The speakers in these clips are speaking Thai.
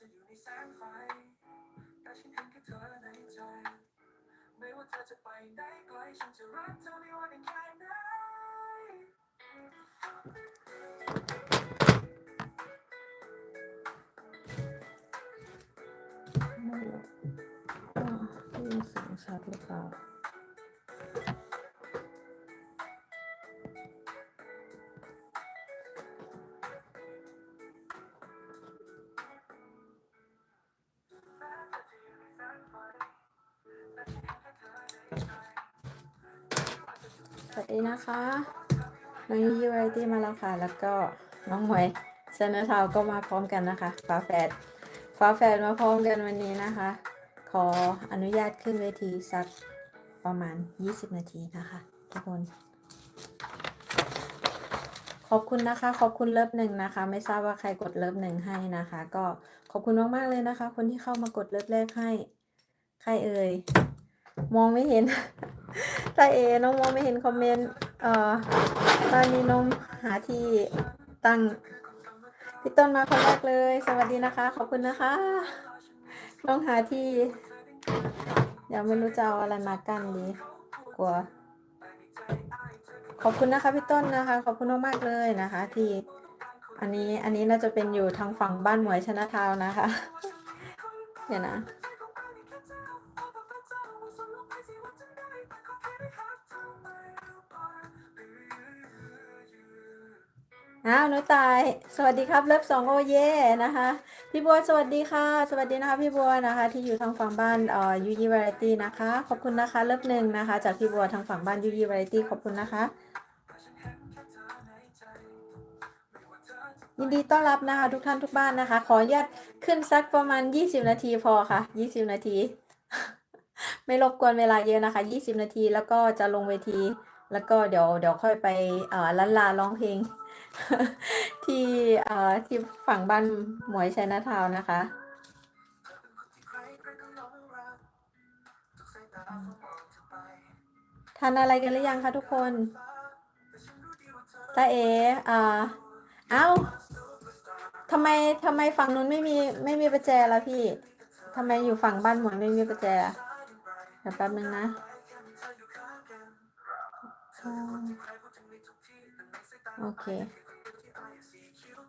จะอยู่ในแสงไฟแต่ฉันเห็นแค่เธอในใจ ไม่ว่าเธอจะไปไหนไกลฉันจะรักเธอไม่ว่าในแค่ไหนไม่รู้ว่าได้ยินเสียงชัดหรือเปล่า วัสดีนะคะน้องยูไรตี้มาแล้วค่ะ แล้วก็น้องหวยเซนเทาวก็มาพร้อมกันนะคะฝาแฝดฝาแฝดมาพร้อมกันวันนี้นะคะ ขออนุญาตขึ้นเวทีสักประมาณ 20 นาทีนะคะทุกคน ขอบคุณนะคะ ขอบคุณเลิฟหนึ่งนะคะ ไม่ทราบว่าใครกดเลิฟหนึ่งให้นะคะ ก็ขอบคุณมากๆเลยนะคะ คนที่เข้ามากดเลิฟแรกให้ ใครเอ่ย มองไม่เห็น ตาเอ น้องมองไม่เห็นคอมเมนต์ เอ่อ ตอนนี้น้องหาที่ตั้ง พี่ต้นมาคนแรกเลย สวัสดีนะคะ ขอบคุณนะคะ น้องหาที่เดี๋ยวไม่รู้จะเอาอะไรมากั้นดี กลัว ขอบคุณนะคะพี่ต้นนะคะ ขอบคุณมากๆเลยนะคะ ที่ อันนี้ อันนี้น่าจะเป็นอยู่ทางฝั่งบ้านหมวยชนะทาวน์นะคะ เดี๋ยวนะ อ้าวหนุตาย สวัสดีครับเลิฟสองโอเย่นะคะ พี่บัวสวัสดีค่ะ สวัสดีนะคะพี่บัวนะคะ ที่อยู่ทางฝั่งบ้านเอ่อยูยีวาไรตี้นะคะ ขอบคุณนะคะเลิฟหนึ่งนะคะ จากพี่บัวทางฝั่งบ้านยูยีวาไรตี้ขอบคุณนะคะยินดีต้อนรับนะคะ ทุกท่านทุกบ้านนะคะ ขออนุญาตขึ้นสักประมาณ 20 นาทีพอค่ะ 20 นาที ไม่รบกวนเวลาเยอะนะคะ 20 นาทีแล้วก็จะลงเวที แล้วก็เดี๋ยวเดี๋ยวค่อยไปเอ่อลันลาร้องเพลง ที่เอ่อที่ฝั่งบ้านหมวยชัยนาทาวนะคะ ทานอะไรกันหรือยังคะทุกคนตาเออ่าเอ้าทำไมทำไมฝั่งนู้นไม่มีไม่มีประแจล่ะพี่ทำไมอยู่ฝั่งบ้านหมวยไม่มีประแจเดี๋ยวแป๊บนึงนะ โอเค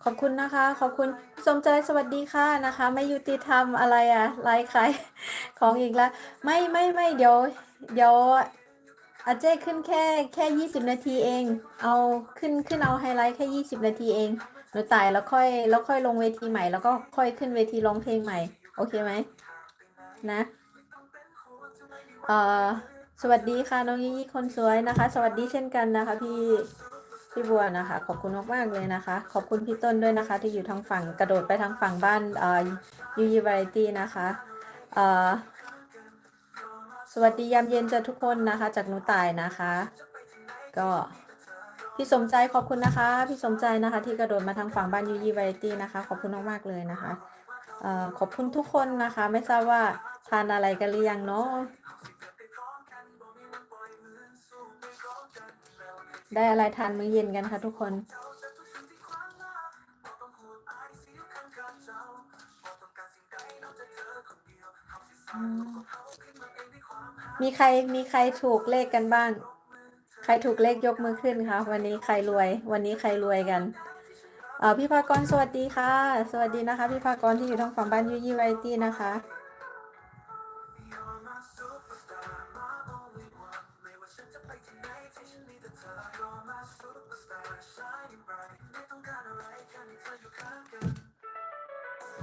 ขอบคุณนะคะ ขอบคุณสมใจสวัสดีค่ะนะคะ ไม่ยุติธรรมอะไรอะไลค์ใครของอีกแล้วไม่ไม่ไม่เดี๋ยว เดี๋ยวอาเจ้ขึ้นแค่แค่ยี่สิบนาทีเอง เอาขึ้นขึ้นเอาไฮไลท์แค่ยี่สิบนาทีเอง หนูตายแล้วค่อยแล้วค่อยลงเวทีใหม่ แล้วก็ค่อยขึ้นเวทีร้องเพลงใหม่ โอเคไหมนะเอ่อสวัสดีค่ะน้องยี่ยี่คนสวยนะคะ สวัสดีเช่นกันนะคะพี่ พี่บัวนะคะ ขอบคุณมากๆเลยนะคะ ขอบคุณพี่ต้นด้วยนะคะ ที่อยู่ทางฝั่งกระโดดไปทางฝั่งบ้านอ่อยูยีวาไรตี้นะคะสวัสดียามเย็นจ้ะทุกคนนะคะ จากหนูตายนะคะ ก็พี่สมใจขอบคุณนะคะ พี่สมใจนะคะ ที่กระโดดมาทางฝั่งบ้านยูยีวาไรตี้นะคะ ขอบคุณมากๆเลยนะคะอ่อขอบคุณทุกคนนะคะ ไม่ทราบว่าทานอะไรกันหรือยังเนาะ ได้อะไรทานมื้อเย็นกันคะทุกคน มีใครมีใครถูกเลขกันบ้าง ใครถูกเลขยกมือขึ้นคะวันนี้ใครรวย วันนี้ใครรวยกันเออพี่ภากรสวัสดีค่ะ สวัสดีนะคะ พี่ภากรที่อยู่ทางฝั่งบ้านยูยี่ไวตี้นะคะ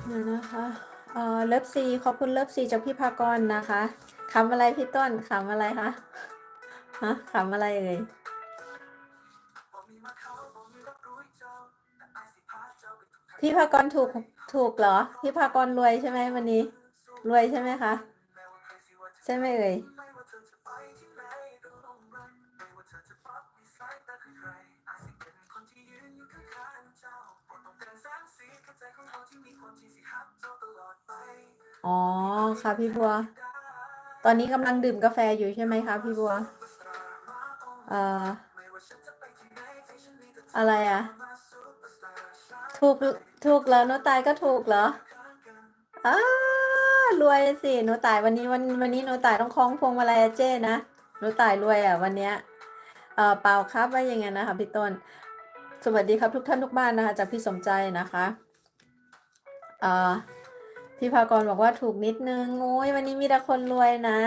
เดี๋ยวนะคะเอ่อเลิฟซีขอบคุณเลิฟซีจากพี่ภากรนะคะขำอะไรพี่ต้นขำอะไรคะฮะขำอะไรเอ่ยพี่ภากรถูกถูกเหรอ พี่ภากรรวยใช่ไหมวันนี้ รวยใช่ไหมคะ ใช่ไหมเอ่ย อ๋อค่ะพี่บัว ตอนนี้กำลังดื่มกาแฟอยู่ใช่ไหมคะพี่บัว เอ่อ อะไรอะ ถูกถูกเหรอโนตายก็ถูกเหรออ้ารวยสิหนูตายวันนี้วันวันนี้หนูตายต้องคล้องพวงมาลัยอาเจ้นะหนูตายรวยอะ วันเนี้ยเออเปล่าครับว่ายังไงนะคะพี่ต้น สวัสดีครับทุกท่านทุกบ้านนะคะ จากพี่สมใจนะคะเอ่อ พี่ภากรบอกว่าถูกนิดนึงโอ้ยวันนี้มีแต่คนรวยนะ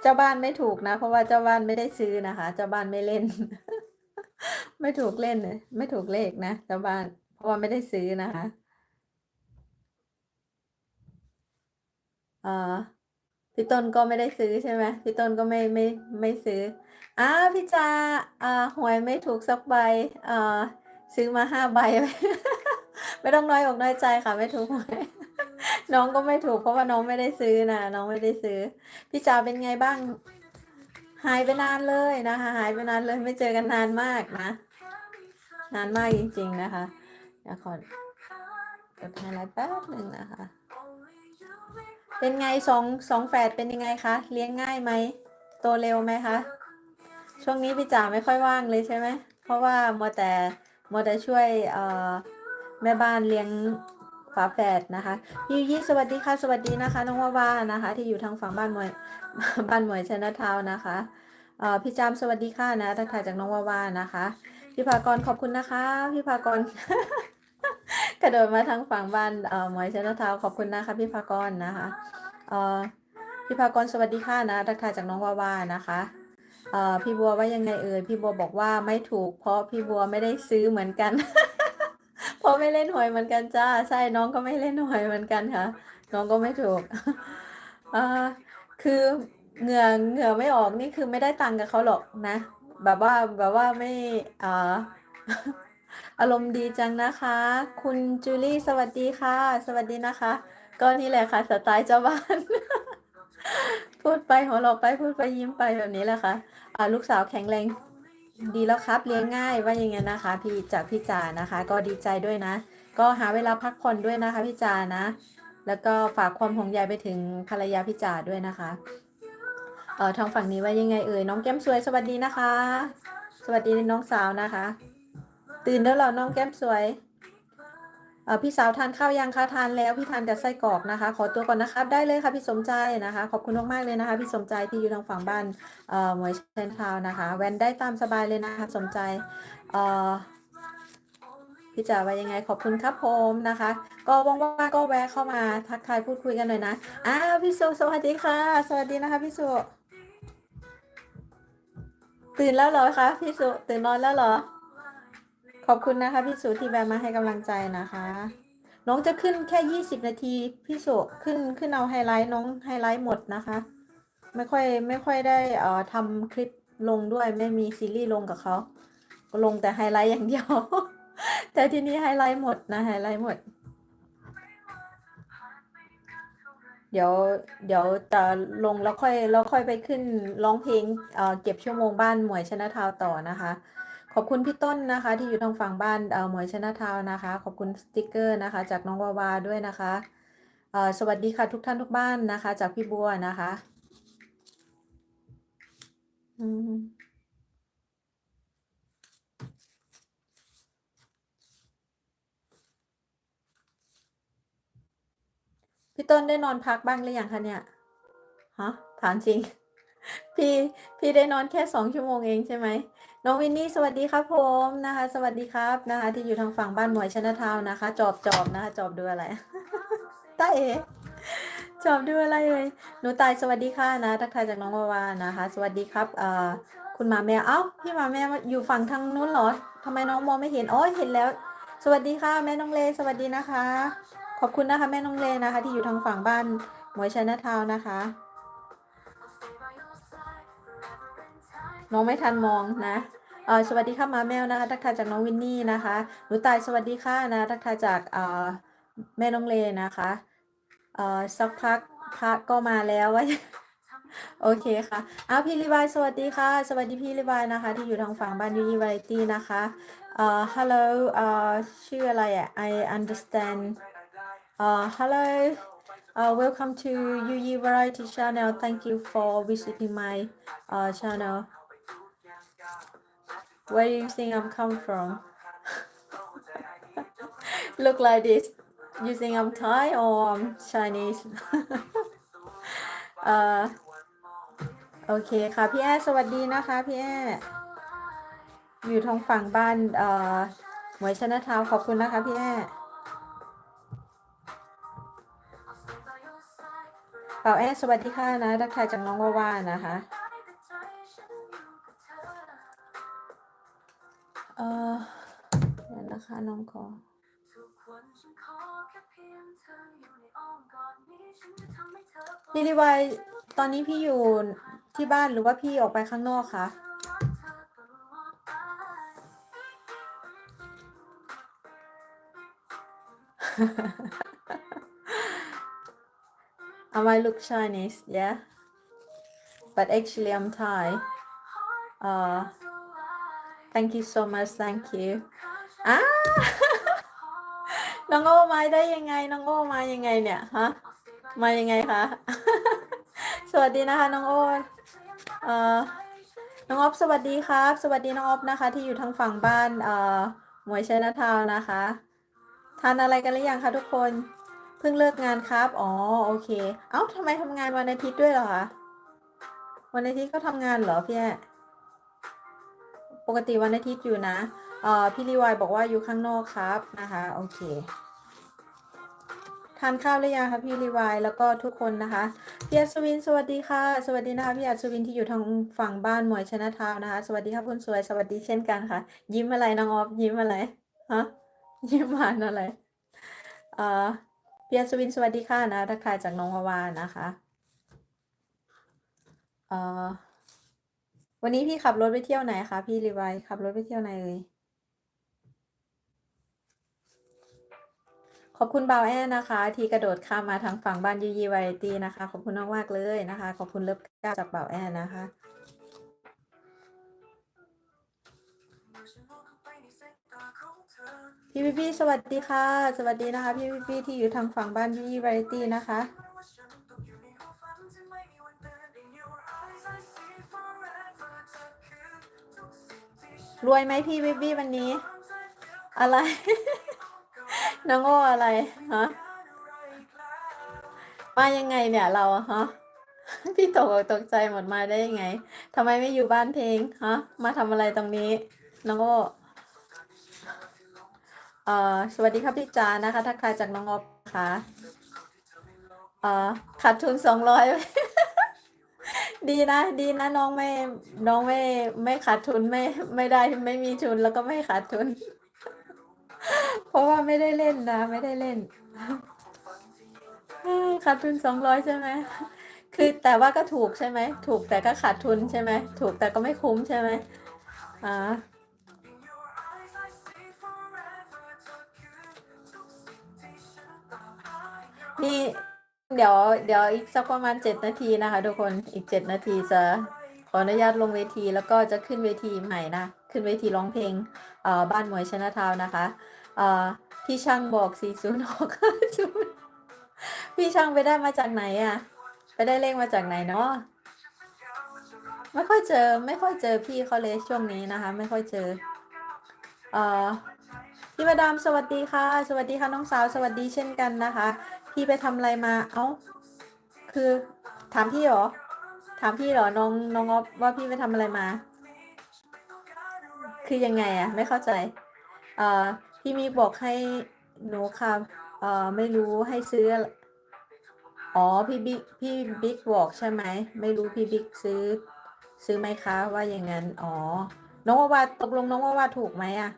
เจ้าบ้านไม่ถูกนะ เพราะว่าเจ้าบ้านไม่ได้ซื้อนะคะ เจ้าบ้านไม่เล่น ไม่ถูกเล่นเลยไม่ถูกเลขนะเจ้าบ้าน เพราะว่าไม่ได้ซื้อนะคะอ่อพี่ต้นก็ไม่ได้ซื้อใช่ไหมพี่ต้นก็ไม่ไม่ไม่ซื้ออ้าพี่จาอ่าหวยไม่ถูกสักใบอ่อซื้อมาห้าใบ ไม่ต้องน้อยอกน้อยใจค่ะ ไม่ถูกหวย น้องก็ไม่ถูกเพราะว่าน้องไม่ได้ซื้อนะน้องไม่ได้ซื้อ พี่จาเป็นไงบ้าง หายไปนานเลยนะคะ หายไปนานเลยไม่เจอกันนานมากนะ นานมากจริง ๆนะคะเดี๋ยวขอกดไฮไลท์แป๊บหนึ่งนะคะ เป็นไงสองสองแฝดเป็นยังไงคะเลี้ยงง่ายไหมโตเร็วไหมคะช่วงนี้พี่จ๋าไม่ค่อยว่างเลยใช่ไหมเพราะว่ามัวแต่มัวแต่ช่วยเอ่อ แม่บ้านเลี้ยงฝาแฝดนะคะพี่ยี่สวัสดีค่ะ สวัสดีนะคะน้องว่าว่านะคะ ที่อยู่ทางฝั่งบ้านหมวยบ้านหมวยชนะทาวนะคะเอ่อพี่จามสวัสดีค่ะนะทักทายจากน้องว่าว่านะคะพี่ภากรขอบคุณนะคะพี่ภากรกระโดดมาทางฝั่งบ้านเอ่อหมวยชนะทาวขอบคุณนะคะพี่ภากรนะคะเอ่อพี่ภากรสวัสดีค่ะนะทักทายจากน้องว่าว่านะคะเอ่อพี่บัวว่ายังไงเอ่ยพี่บัวบอกว่าไม่ถูกเพราะพี่บัวไม่ได้ซื้อเหมือนกัน ราะไม่เล่นหวยเหมือนกันจ้า ใช่น้องก็ไม่เล่นหวยเหมือนกันค่ะ น้องก็ไม่ถูกอ่อคือเหงื่อเหงื่อไม่ออกนี่คือไม่ได้ตังค์กับเขาหรอกนะ แบบว่าแบบว่าไม่อ่ออารมณ์ดีจังนะคะ คุณจูลี่สวัสดีค่ะ สวัสดีนะคะ ก็นี่แหละค่ะสไตล์เจ้าบ้าน พูดไปหัวเราะไปพูดไปยิ้มไปแบบนี้แหละค่ะอ่าลูกสาวแข็งแรง ดีแล้วครับเลี้ยงง่ายว่าอย่างไงนะคะ พี่จากพี่จานะคะ ก็ดีใจด้วยนะ ก็หาเวลาพักผ่อนด้วยนะคะพี่จานะ แล้วก็ฝากความห่วงใยไปถึงภรรยาพี่จาด้วยนะคะเออทางฝั่งนี้ว่ายังไงเอ่ยน้องแก้มสวยสวัสดีนะคะ สวัสดีน้องสาวนะคะ ตื่นแล้วเหรอน้องแก้มสวย พี่สาวทานข้าวยังคะทานแล้วพี่ทานแต่ไส้กรอกนะคะ ขอตัวก่อนนะครับ ได้เลยค่ะพี่สมใจนะคะ ขอบคุณมากๆเลยนะคะ พี่สมใจที่อยู่ทางฝั่งบ้านเอ่อหมวยเชนทาวน์นะคะ แวนได้ตามสบายเลยนะคะ สมใจเอ่อพี่จ๋าว่ายังไงขอบคุณครับผมนะคะ ก็ว่างๆก็แวะเข้ามาทักทายพูดคุยกันหน่อยนะอ้าวพี่สุสวัสดีค่ะ สวัสดีนะคะพี่สุตื่นแล้วเหรอคะพี่สุตื่นนอนแล้วเหรอ ขอบคุณนะคะพี่สุที่แวะมาให้กำลังใจนะคะ น้องจะขึ้นแค่20นาทีพี่สุขึ้นขึ้นเอาไฮไลท์น้องไฮไลท์หมดนะคะ ไม่ค่อยไม่ค่อยได้เอ่อทำคลิปลงด้วยไม่มีซีรีส์ลงกับเขาก็ลงแต่ไฮไลท์อย่างเดียว แต่ทีนี่ไฮไลท์หมดนะไฮไลท์หมด เดี๋ยวเดี๋ยวจะลงแล้วค่อยแล้วค่อยไปขึ้นร้องเพลงเอ่อเก็บชั่วโมงบ้านหมวยชนะทาวต่อนะคะ ขอบคุณพี่ต้นนะคะ ที่อยู่ทางฝั่งบ้านเอ่อหมวยชนะทาวนะคะ ขอบคุณสติกเกอร์นะคะ จากน้องวาวาด้วยนะคะเอ่อสวัสดีค่ะทุกท่านทุกบ้านนะคะ จากพี่บัวนะคะอืมพี่ต้นได้นอนพักบ้างหรือยังคะเนี่ยฮะถามจริง พี่พี่ได้นอนแค่สองชั่วโมงเองใช่ไหม น้องวินนี่สวัสดีครับผมนะคะ สวัสดีครับนะคะ ที่อยู่ทางฝั่งบ้านหมวยชนะทาวนะคะ จอบจอบนะคะจอบดูอะไรตาเอ๋จอบดูอะไรเลยหนูตายสวัสดีค่ะนะ ทักทายจากน้องวาวานะคะ สวัสดีครับเอ่อคุณหมาแมวเอ้าพี่หมาแมวอยู่ฝั่งทางนู้นเหรอทำไมน้องมองไม่เห็นอ๋อเห็นแล้ว สวัสดีค่ะแม่น้องเลสวัสดีนะคะ ขอบคุณนะคะแม่น้องเลนะคะ ที่อยู่ทางฝั่งบ้านหมวยชนะทาวนะคะน้องไม่ทันมองนะ สวัสดีค่ะมาแมวนะคะ ทักทายจากน้องวินนี่นะคะหนูตายสวัสดีค่ะนะทักทายจากแม่น้องเลนะคะเอ่อสักพักพระก็มาแล้วว่าโอเคค่ะอ้าวพี่รีวายสวัสดีค่ะ สวัสดีพี่รีวายนะคะ ที่อยู่ทางฝั่งบ้านยูยีวาไรตี้นะคะเอ่อ hello เอ่อชื่ออะไรอะ I understand เอ่อ hello Uh, welcome to Yuyi Variety Channel. Thank you for visiting my uh, channel. Where do you think I'm come from? Look like this. you think I'm Thai or I'm Chinese เอ่อโอเคค่ะพี่แอสวัสดีนะคะพี่แออยู่ทางฝั่งบ้านเอ่อหมวยชนะทาวขอบคุณนะคะพี่แอเป่าแอสวัสดีค่ะนะทักทายจากน้องว่าว่านะคะ เอ่อเดี๋ยวนะคะน้องขอทุกวันฉันขอแค่เพียงเธออยู่ในอ้อมกอดนี้ฉันจะทำให้เธอปลอดพี่รีวายตอนนี้พี่อยู่ที่บ้านหรือว่าพี่ออกไปข้างนอกคะรักเธอตลอดไป I might look Chinese yeah but actually I'm Thai uh thank you so much thank you อ้าน้องโอ้มาได้ยังไง น้องโอ้มายังไงเนี่ยฮะมายังไงคะสวัสดีนะคะ น้องโอ้เอ่อน้องออฟสวัสดีครับ สวัสดีน้องออฟนะคะ ที่อยู่ทางฝั่งบ้านเอ่อหมวยชัยนาทาวนะคะทานอะไรกันหรือยังคะทุกคนเพิ่งเลิกงานครับ อ๋อ โอเค เอ้าทำไมทำงานวันอาทิตย์ด้วยเหรอคะ วันอาทิตย์ก็ทำงานเหรอพี่แอ ปกติวันอาทิตย์อยู่นะเอ่อพี่รีวายบอกว่าอยู่ข้างนอกครับนะคะโอเคทานข้าวหรือยังคะพี่รีวายแล้วก็ทุกคนนะคะพี่อัศวินสวัสดีค่ะ สวัสดีนะคะพี่อัศวินที่อยู่ทางฝั่งบ้านหมวยชนะทาวน์นะคะ สวัสดีครับคุณสวยสวัสดีเช่นกันค่ะ ยิ้มอะไรน้องออฟยิ้มอะไรฮะยิ้มหวานอะไรเอ่อพี่อัศวินสวัสดีค่ะนะทักทายจากน้องวาวานะคะเอ่อ วันนี้พี่ขับรถไปเที่ยวไหนคะพี่รีไวขับรถไปเที่ยวไหนเอ่ยขอบคุณบ่าวแอนนะคะ ที่กระโดดข้ามมาทางฝั่งบ้านยูยีวาไรตี้นะคะ ขอบคุณมากๆเลยนะคะ ขอบคุณเลิฟก้าจากบ่าวแอนนะคะพี่พี่พี่สวัสดีค่ะ สวัสดีนะคะ พี่พี่พี่ที่อยู่ทางฝั่งบ้านยูยีวาไรตี้นะคะ รวยไหมพี่พี่พี่วันนี้ อะไร น้องโอ้อะไรฮะมายังไงเนี่ยเราฮะพี่ตกตกใจหมดมาได้ยังไงทำไมไม่อยู่บ้านเพลงฮะมาทำอะไรตรงนี้ น้องโอ้เอ่อสวัสดีครับพี่จานะคะทักทายจากน้องออฟค่ะเอ่อขาดทุนสองร้อย ดีนะ ดีนะน้องไม่ น้องไม่ไม่ขาดทุนไม่ไม่ได้ไม่มีทุนแล้วก็ไม่ขาดทุน เพราะว่าไม่ได้เล่นนะ ไม่ได้เล่นขาดทุนสองร้อยใช่ไหมคือแต่ว่าก็ถูกใช่ไหมถูกแต่ก็ขาดทุนใช่ไหมถูกแต่ก็ไม่คุ้มใช่ไหมอ่านี่ เดี๋ยวเดี๋ยวอีกสักประมาณเจ็ดนาทีนะคะ ทุกคนอีกเจ็ดนาทีจะขออนุญาตลงเวทีแล้วก็จะขึ้นเวทีใหม่นะ ขึ้นเวทีร้องเพลงเอ่อบ้านหมวยชนะทาวนะคะเอ่อพี่ช่างบอก4 0 6พี่ช่างไปได้มาจากไหนอะ่ะ ไปได้เลขมาจากไหนเนาะไม่ค่อยเจอไม่ค่อยเจอพี่เขาเลยช่วงนี้นะคะ ไม่ค่อยเจอเอ่อพี่มาดามสวัสดีค่ะ สวัสดีค่ะน้องสาวสวัสดีเช่นกันนะคะ พี่ไปทำอะไรมา เอ้า คือ ถามพี่เหรอ ถามพี่เหรอ น้องน้องออฟว่าพี่ไปทำอะไรมา คือยังไงอะไม่เข้าใจ เอ่อ พี่มีบอกให้หนูค่ะ เอ่อ ไม่รู้ให้ซื้อ อ๋อ พี่บิ๊ก พี่บิ๊กบอกใช่ไหม ไม่รู้พี่บิ๊กซื้อ ซื้อไหมคะ ว่าอย่างนั้น อ๋อ น้องวาวาตกลงน้องวาวาถูกไหมอะ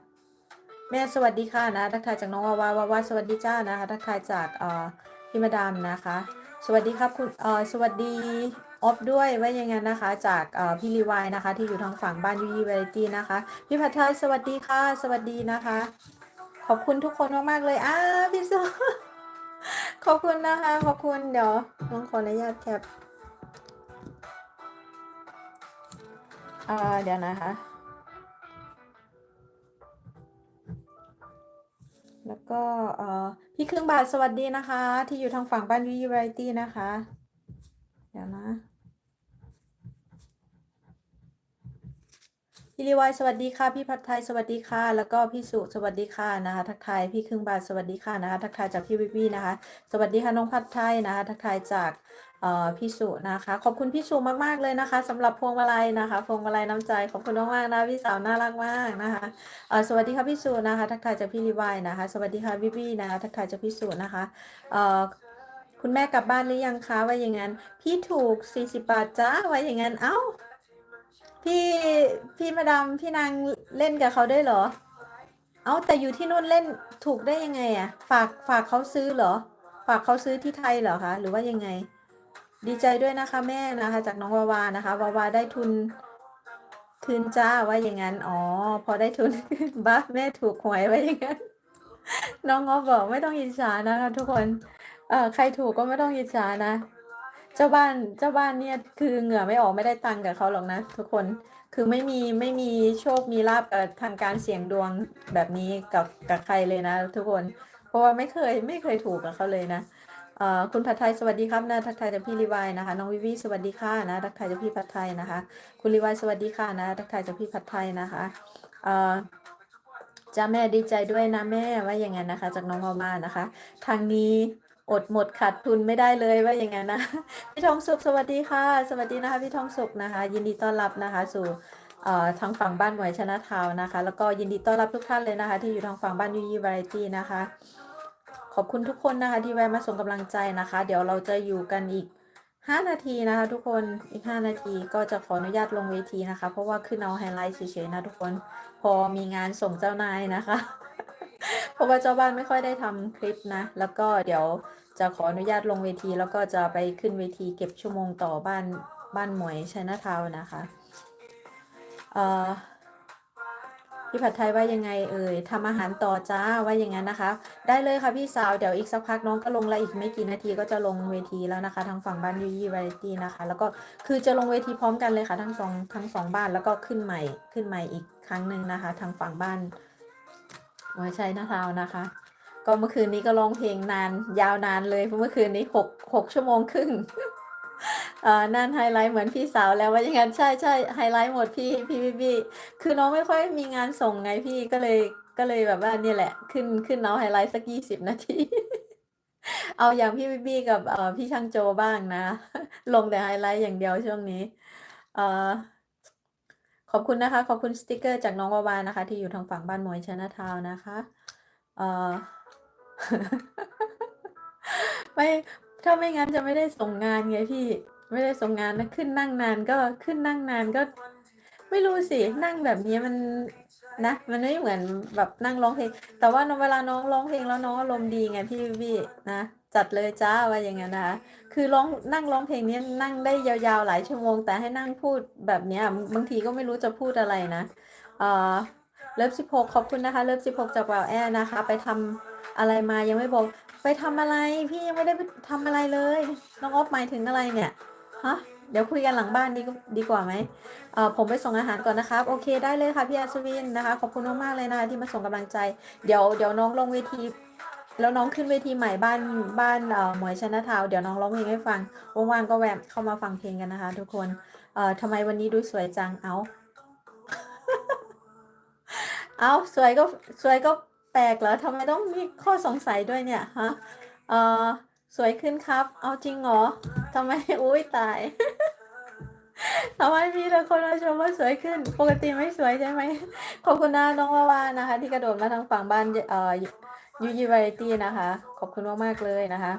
แม่สวัสดีค่ะนะทักทายจากน้องวาวาวาวาสวัสดีจ้านะคะทักทายจากเอ่อพี่มาดามนะคะ สวัสดีครับคุณเอ่อสวัสดีออฟด้วยว่าอย่างนั้นะคะ จากเอ่อพี่รีวายนะคะ ที่อยู่ทางฝั่งบ้านยูยีเวรตี้นะคะพี่ผัดไทยสวัสดีค่ะ สวัสดีนะคะ ขอบคุณทุกคนมากๆเลยอ้าพี่โซขอบคุณนะคะขอบคุณเดี๋ยวน้องขออนุญาตแคปอ่าเดี๋ยวนะคะ แล้วก็พี่ครึ่งบาทสวัสดีนะคะ ที่อยู่ทางฝั่งบ้านวิวไรตี้นะคะ เดี๋ยวนะ พี่ รีวายสวัสดีค่ะ พี่ผัดไทยสวัสดีค่ะ แล้วก็พี่สุสวัสดีค่ะนะคะ ทักทายพี่ครึ่งบาทสวัสดีค่ะนะคะ ทักทายจากพี่วิวีนะคะ สวัสดีค่ะน้องผัดไทยนะคะ ทักทายจากเอ่อพี่สุนะคะ ขอบคุณพี่สุมากๆเลยนะคะสำหรับพวงมาลัยนะคะพวงมาลัยน้ำใจขอบคุณมากๆนะพี่สาวน่ารักมากนะคะเอ่อสวัสดีค่ะพี่สุนะคะ ทักทายจากพี่รีวายนะคะ สวัสดีค่ะวิวีนะคะทักทายจากพี่สุนะคะเอ่อคุณแม่กลับบ้านหรือยังคะว่าอย่างนั้นพี่ถูก 40 บาทจ้าว่าอย่างนั้นเอ้า พี่พี่มาดามพี่นางเล่นกับเขาได้เหรอ เอาแต่อยู่ที่นู่นเล่นถูกได้ยังไงอะฝากฝากเขาซื้อเหรอ ฝากเขาซื้อที่ไทยเหรอคะหรือว่ายังไง ดีใจด้วยนะคะแม่นะคะ จากน้องวาวานะคะวาวาได้ทุนคืนจ้าว่าอย่างนั้นอ๋อพอได้ทุนบ้าแม่ถูกหวยว่าอย่างนั้นน้องงอบอกไม่ต้องอิจฉานะคะ ทุกคนเอ่อใครถูกก็ไม่ต้องอิจฉานะ เจ้าบ้านเจ้าบ้านเนี่ยคือเหงื่อไม่ออกไม่ได้ตังค์กับเขาหรอกนะ ทุกคนคือไม่มีไม่มีโชคมีลาบกับทางการเสี่ยงดวงแบบนี้กับกับใครเลยนะ ทุกคน เพราะว่าไม่เคยไม่เคยถูกกับเขาเลยนะเอ่อคุณผัดไทยสวัสดีครับนะทักทายจากพี่รีวายนะคะน้องวิวีสวัสดีค่ะนะทักทายจากพี่ผัดไทยนะคะ คุณรีวายสวัสดีค่ะนะทักทายจากพี่ผัดไทยนะคะเอ่อจ้าแม่ดีใจด้วยนะแม่ว่าอย่างนั้นนะคะ จากน้องมามานะคะ ทางนี้ อดหมดขาดทุนไม่ได้เลยว่าอย่างนั้นนะพี่ทองสุขสวัสดีค่ะ สวัสดีนะคะพี่ทองสุขนะคะ ยินดีต้อนรับนะคะ สู่ทางฝั่งบ้านหมวยชนะทาวนะคะ แล้วก็ยินดีต้อนรับทุกท่านเลยนะคะ ที่อยู่ทางฝั่งบ้านยูยี่วาไรตี้นะคะ ขอบคุณทุกคนนะคะที่แวะมาส่งกำลังใจนะคะ เดี๋ยวเราจะอยู่กันอีก 5 นาทีนะคะ ทุกคนอีก 5 นาทีก็จะขออนุญาตลงเวทีนะคะ เพราะว่าขึ้นเอาไฮไลท์เฉยๆนะทุกคนพอมีงานส่งเจ้านายนะคะ เพราะว่าเจ้าบ้านไม่ค่อยได้ทำคลิปนะ แล้วก็เดี๋ยวจะขออนุญาตลงเวที แล้วก็จะไปขึ้นเวทีเก็บชั่วโมงต่อบ้านบ้านหมวยชัยนาทาวน์นะคะเอ่อพี่ผัดไทยว่ายังไงเอ่ยทำอาหารต่อจ้าว่าอย่างนั้นนะคะ ได้เลยค่ะพี่สาวเดี๋ยวอีกสักพักน้องก็ลงแล้วอีกไม่กี่นาทีก็จะลงเวทีแล้วนะคะ ทางฝั่งบ้านยูยี่วาไรตี้นะคะ แล้วก็คือจะลงเวทีพร้อมกันเลยค่ะทั้งสองทั้งสองบ้านแล้วก็ขึ้นใหม่ขึ้นใหม่อีกครั้งหนึ่งนะคะ ทางฝั่งบ้าน หมวยชัยนาทาวนะคะ ก็เมื่อคืนนี้ก็ร้องเพลงนานยาวนานเลยเพราะเมื่อคืนนี้หกหกชั่วโมงครึ่งเอ่นานไฮไลท์เหมือนพี่สาวแล้วว่าอย่างนั้นใช่ใช่ไฮไลท์หมดพี่พี่พี่พี่คือน้องไม่ค่อยมีงานส่งไงพี่ก็เลยก็เลยแบบว่านี่แหละขึ้นขึ้นเอาไฮไลท์สักยี่สิบนาที เอาอย่างพี่พี่พี่กับพี่ช่างโจบ้างนะ ลงแต่ไฮไลท์อย่างเดียวช่วงนี้ เออ ขอบคุณนะคะ ขอบคุณสติกเกอร์จากน้องวาวานะคะ ที่อยู่ทางฝั่งบ้านหมวยชนะทาวน์นะคะเอ่อไม่ถ้าไม่งั้นจะไม่ได้ส่งงานไงพี่ ไม่ได้ส่งงานนะขึ้นนั่งนานก็ขึ้นนั่งนานก็ ไม่รู้สินั่งแบบนี้มันนะ มันไม่เหมือนแบบนั่งร้องเพลง แต่ว่าเวลาน้องร้องเพลงแล้วน้องอารมณ์ดีไงพี่พี่นะ จัดเลยจ้าว่าอย่างนั้นนะคะคือร้องนั่งร้องเพลงนี้นั่งได้ยาวๆหลายชั่วโมง แต่ให้นั่งพูดแบบนี้บางทีก็ไม่รู้จะพูดอะไรนะเอ่อเลิฟสิบหกขอบคุณนะคะเลิฟสิบหกจากแววแอร์นะคะ ไปทำอะไรมายังไม่บอก ไปทำอะไร พี่ยังไม่ได้ไปทำอะไรเลย น้องออฟหมายถึงอะไรเนี่ยฮะเดี๋ยวคุยกันหลังบ้านดีดีกว่าไหมเออผมไปส่งอาหารก่อนนะครับ โอเคได้เลยค่ะพี่อัศวินนะคะ ขอบคุณมากๆเลยนะคะที่มาส่งกำลังใจ เดี๋ยวเดี๋ยวน้องลงเวที แล้วน้องขึ้นเวทีใหม่บ้านบ้านเอ่อหมวยชนะทาวเดี๋ยวน้องร้องเพลงให้ฟังว่างๆก็แวะเข้ามาฟังเพลงกันนะคะ ทุกคนเอ่อทำไมวันนี้ดูสวยจังเอาเอาสวยก็สวยก็แปลกเหรอทำไมต้องมีข้อสงสัยด้วยเนี่ยฮะเอ่อสวยขึ้นครับ เอาจริงเหรอทำไมอุ้ยตายทำไมมีแต่คนมาชมว่าสวยขึ้น ปกติไม่สวยใช่ไหมขอบคุณนะน้องวาวานะคะ ที่กระโดดมาทางฝั่งบ้านเอ่อ ยูยีวาไรตี้นะคะ ขอบคุณมากๆเลยนะคะ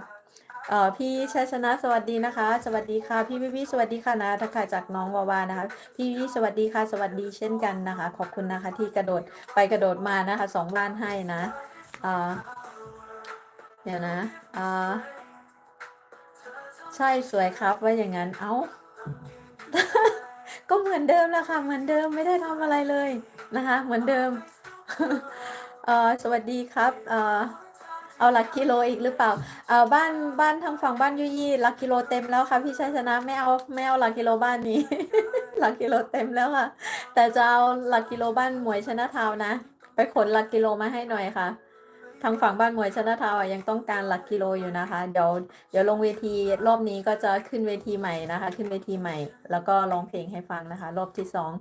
เอ่อพี่ชัยชนะสวัสดีนะคะ สวัสดีค่ะ พี่วิวิสวัสดีค่ะนะทักทายจากน้องวาวานะคะ พี่วิวิสวัสดีค่ะ สวัสดีเช่นกันนะคะ ขอบคุณนะคะที่กระโดดไปกระโดดมานะคะสองบ้านให้นะเอ่อเดี๋ยวนะเอ่อใช่สวยครับว่าอย่างนั้นเอ้า ก็เหมือนเดิมนะคะเหมือนเดิมไม่ได้ทำอะไรเลยนะคะ เหมือนเดิม ออสวัสดีครับเออเอาหลักกิโลอีกหรือเปล่าเออบ้านบ้านทางฝั่งบ้านยุยี่หลักกิโลเต็มแล้วค่ะพี่ชัยชนะไม่เอาไม่เอาหลักกิโลบ้านนี้ หลักกิโลเต็มแล้วค่ะ แต่จะเอาหลักกิโลบ้านหมวยชนะทาวน์นะไปขนหลักกิโลมาให้หน่อยค่ะ ทางฝั่งบ้านมวยชนะทาวยังต้องการหลักกิโลอยู่นะคะ เดี๋ยวเดี๋ยวลงเวทีรอบนี้ก็จะขึ้นเวทีใหม่นะคะ ขึ้นเวทีใหม่ แล้วก็ร้องเพลงให้ฟังนะคะ รอบที่สอง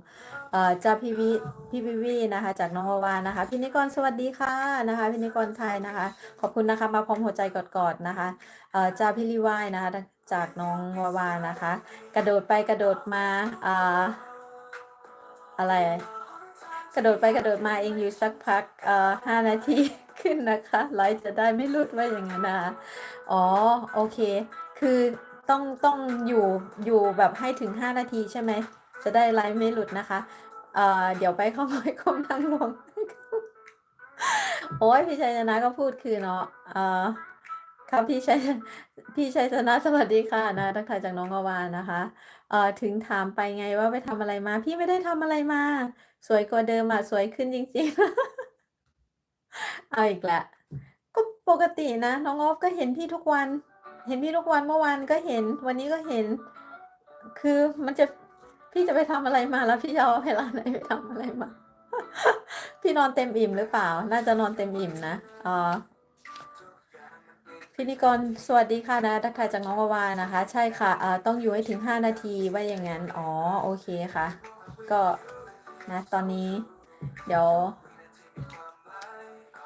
เอ่อจ้าพี่วิพี่วิวีนะคะ จากน้องวาวานะคะพี่นิกรสวัสดีค่ะนะคะพี่นิกรไทยนะคะ ขอบคุณนะคะมาพร้อมหัวใจกอดๆนะคะเอ่อจ้าพี่ลีวายนะคะ จากน้องวาวานะคะ กระโดดไปกระโดดมาอ่าอะไร กระโดดไปกระโดดมาเองอยู่สักพักเอ่อห้านาที ขึ้นนะคะไลฟ์จะได้ไม่ลุดว่าอย่างนั้นนะคะอ๋อโอเค คือต้องต้องอยู่อยู่แบบให้ถึง 5 นาทีใช่ไหม จะได้ไลฟ์ไม่หลุดนะคะเอ่อเดี๋ยวไปข้าไมค์คมนั่งลง โอ้ยพี่ชัยชนะก็พูดคือเนาะเอ่อครับพี่ชัยพี่ชัยชนะสวัสดีค่ะนะทักทายจากน้องกวานะคะเอ่อถึงถามไปไงว่าไปทำอะไรมา พี่ไม่ได้ทำอะไรมา สวยกว่าเดิมอะสวยขึ้นจริง ๆ เอาอีกแล้วก็ปกตินะ น้องออฟก็เห็นพี่ทุกวัน เห็นพี่ทุกวันเมื่อวานก็เห็น วันนี้ก็เห็น คือมันจะพี่จะไปทำอะไรมาแล้วพี่จะเอาเวลาไหนไปทำอะไรมา พี่นอนเต็มอิ่มหรือเปล่า น่าจะนอนเต็มอิ่มนะอ่อพิธีกรสวัสดีค่ะนะทักทายจากน้องวาวานะคะ ใช่ค่ะเอ่อต้องอยู่ให้ถึง 5 นาทีว่าอย่างนั้น อ๋อ โอเคค่ะ ก็นะตอนนี้ เดี๋ยว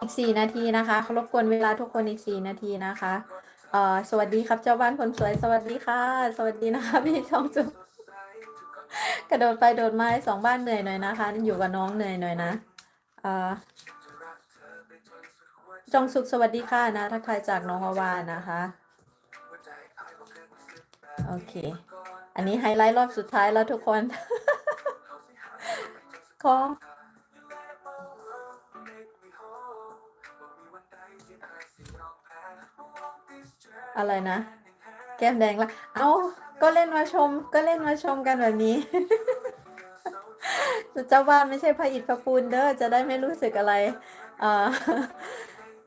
อีก4นาทีนะคะรบกวนเวลาทุกคนอีก4นาทีนะคะเอ่อสวัสดีครับเจ้าบ้านคนสวยสวัสดีค่ะ สวัสดีนะคะพี่ช่องจุ๊บกระโดดไปโดดมาสองบ้านเหนื่อยหน่อยนะคะ อยู่กับน้องเหนื่อยหน่อยนะเอ่อจงสุขสวัสดีค่ะนะทักทายจากน้องวาวานะคะโอเค อันนี้ไฮไลท์รอบสุดท้ายแล้วทุกคน ขอ อะไรนะ แก้มแดงละ เอาก็เล่นมาชม ก็เล่นมาชมกันแบบนี้ เจ้าบ้านไม่ใช่พระอิฐพระปูนเด้อ จะได้ไม่รู้สึกอะไรเอ่อ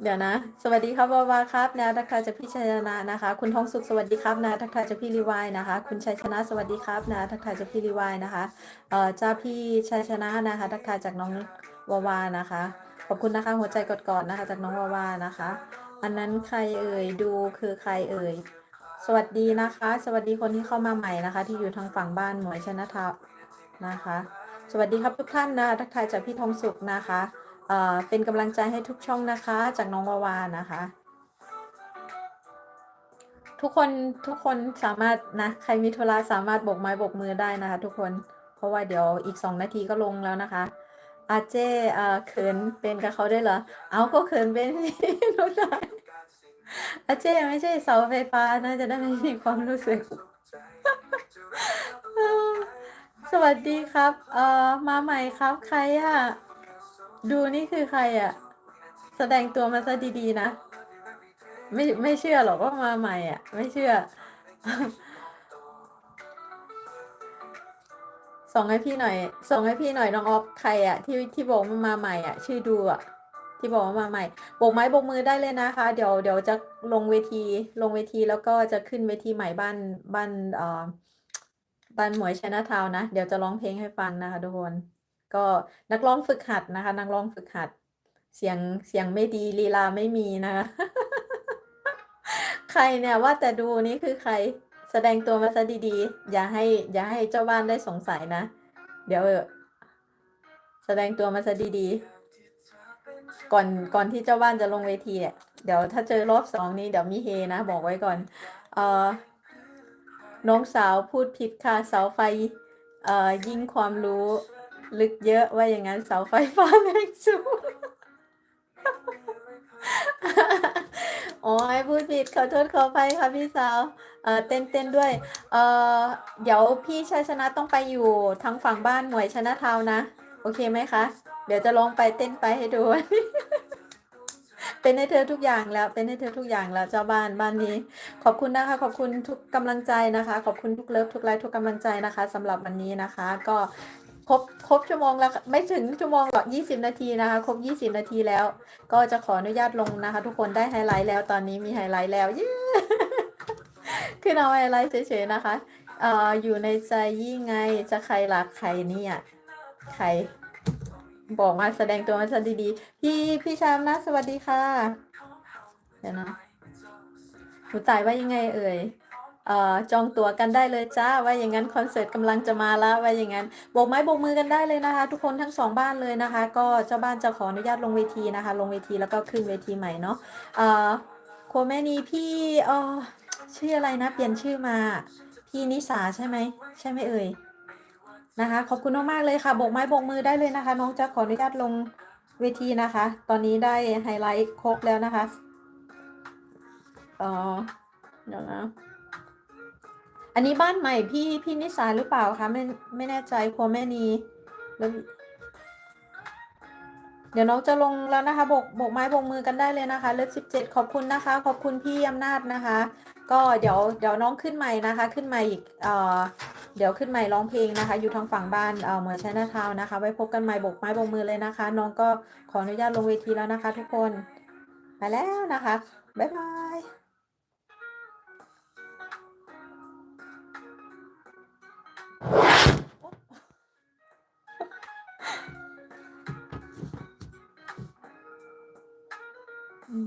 เดี๋ยวนะ สวัสดีครับวาวาครับนะทักทายจากพี่ชัยชนะนะคะ คุณทองสุขสวัสดีครับนะทักทายจากพี่รีวายนะคะ คุณชัยชนะสวัสดีครับนะทักทายจากพี่รีวายนะคะ เอ่อเจ้าพี่ชัยชนะนะคะทักทายจากน้องวาวานะคะ ขอบคุณนะคะหัวใจกอดๆนะคะ จากน้องวาวานะคะ อันนั้นใครเอ่ยดูคือใครเอ่ย สวัสดีนะคะ สวัสดีคนที่เข้ามาใหม่นะคะ ที่อยู่ทางฝั่งบ้านหมวยชนะทาวนะคะ สวัสดีครับทุกท่านนะทักทายจากพี่ทองสุขนะคะเอ่อเป็นกำลังใจให้ทุกช่องนะคะ จากน้องวาวานะคะ ทุกคนทุกคนสามารถนะใครมีธุระสามารถโบกไม้โบกมือได้นะคะ ทุกคนเพราะว่าเดี๋ยวอีกสองนาทีก็ลงแล้วนะคะ อาเจ้เอ่อเขินเป็นกับเขาได้เหรอ เอาก็เขินเป็นรู้ได้อาเจ้ไม่ใช่เสาไฟฟ้านะจะได้ไม่มีความรู้สึก สวัสดีครับ เอ่อ มาใหม่ครับ ใครอะดูนี่คือใครอะแสดงตัวมาซะดีๆนะ ไม่ไม่เชื่อหรอกว่ามาใหม่อะไม่เชื่อ ส่งให้พี่หน่อย ส่งให้พี่หน่อยน้องออฟใครอะที่ที่บอกว่ามาใหม่อะชื่อดูอะที่บอกว่ามาใหม่โบกไม้โบกมือได้เลยนะคะ เดี๋ยวเดี๋ยวจะลงเวทีลงเวทีแล้วก็จะขึ้นเวทีใหม่บ้านบ้านเอ่อบ้านหมวยชนะทาวนะ เดี๋ยวจะร้องเพลงให้ฟังนะคะทุกคนก็นักร้องฝึกหัดนะคะ นักร้องฝึกหัด เสียงเสียงไม่ดีลีลาไม่มีนะคะ ใครเนี่ยว่าแต่ดูนี่คือใคร แสดงตัวมาซะดีๆ อย่าให้ อย่าให้เจ้าบ้านได้สงสัยนะ เดี๋ยว แสดงตัวมาซะดีๆ ก่อน ก่อนที่เจ้าบ้านจะลงเวทีเนี่ย เดี๋ยวถ้าเจอรอบสองนี้เดี๋ยวมีเฮนะ บอกไว้ก่อน เอ่อ น้องสาวพูดผิดค่ะเสาไฟ เอ่อ ยิ่งความรู้ลึกเยอะว่าอย่างนั้นเสาไฟฟ้าแรงสูง โอ้ยพูดผิดขอโทษขออภัยค่ะพี่สาวเออเต้นเต้นด้วยเออเดี๋ยวพี่ชัยชนะต้องไปอยู่ทางฝั่งบ้านหมวยชนะทาวนะ โอเคไหมคะ เดี๋ยวจะลองไปเต้นไปให้ดู เป็นให้เธอทุกอย่างแล้ว เป็นให้เธอทุกอย่างแล้วเจ้าบ้านบ้านนี้ ขอบคุณนะคะ ขอบคุณทุกกำลังใจนะคะ ขอบคุณทุกเลิฟทุกไลค์ทุกกำลังใจนะคะสำหรับวันนี้นะคะ ก็ ครบครบชั่วโมงแล้วไม่ถึงชั่วโมงหรอก20 นาทีนะคะ ครบ 20 นาทีแล้ว ก็จะขออนุญาตลงนะคะ ทุกคนได้ไฮไลท์แล้วตอนนี้มีไฮไลท์แล้วเย้คือเอาไฮไลท์เฉยๆนะคะเอ่ออยู่ในใจยิ่ไงจะใครรักใครเนี่ย ใคร บอกมาแสดงตัวมาซะดีๆ พี่พี่ชามนะ สวัสดีค่ะ เดี๋ยวนะหนูตายว่ายังไงเอ่ย เอ่อจองตั๋วกันได้เลยจ้าว่าอย่างนั้นคอนเสิร์ตกำลังจะมาแล้วว่าอย่างนั้นโบกไม้โบกมือกันได้เลยนะคะ ทุกคนทั้งสองบ้านเลยนะคะ ก็เจ้าบ้านจะขออนุญาตลงเวทีนะคะ ลงเวทีแล้วก็ขึ้นเวทีใหม่เนาะเอ่อโคแม่นีพี่เอ่อชื่ออะไรนะ เปลี่ยนชื่อมา พี่นิสาใช่ไหมใช่ไหมเอ่ยนะคะ ขอบคุณมากๆเลยค่ะโบกไม้โบกมือได้เลยนะคะ น้องจะขออนุญาตลงเวทีนะคะ ตอนนี้ได้ไฮไลท์ครบแล้วนะคะเออเดี๋ยวนะ อันนี้บ้านใหม่พี่พี่นิสาหรือเปล่าคะไม่ไม่แน่ใจครัวแม่นีแล้วเดี๋ยวน้องจะลงแล้วนะคะโบกโบกไม้โบกมือกันได้เลยนะคะเลิฟสิบเจ็ดขอบคุณนะคะ ขอบคุณพี่อำนาจนะคะ ก็เดี๋ยวเดี๋ยวน้องขึ้นใหม่นะคะ ขึ้นใหม่อีกเอ่อเดี๋ยวขึ้นใหม่ร้องเพลงนะคะ อยู่ทางฝั่งบ้านเอ่อเมืองชัยนาทาวนะคะ ไว้พบกันใหม่โบกไม้โบกมือเลยนะคะ น้องก็ขออนุญาตลงเวทีแล้วนะคะ ทุกคนไปแล้วนะคะบ๊ายบาย อื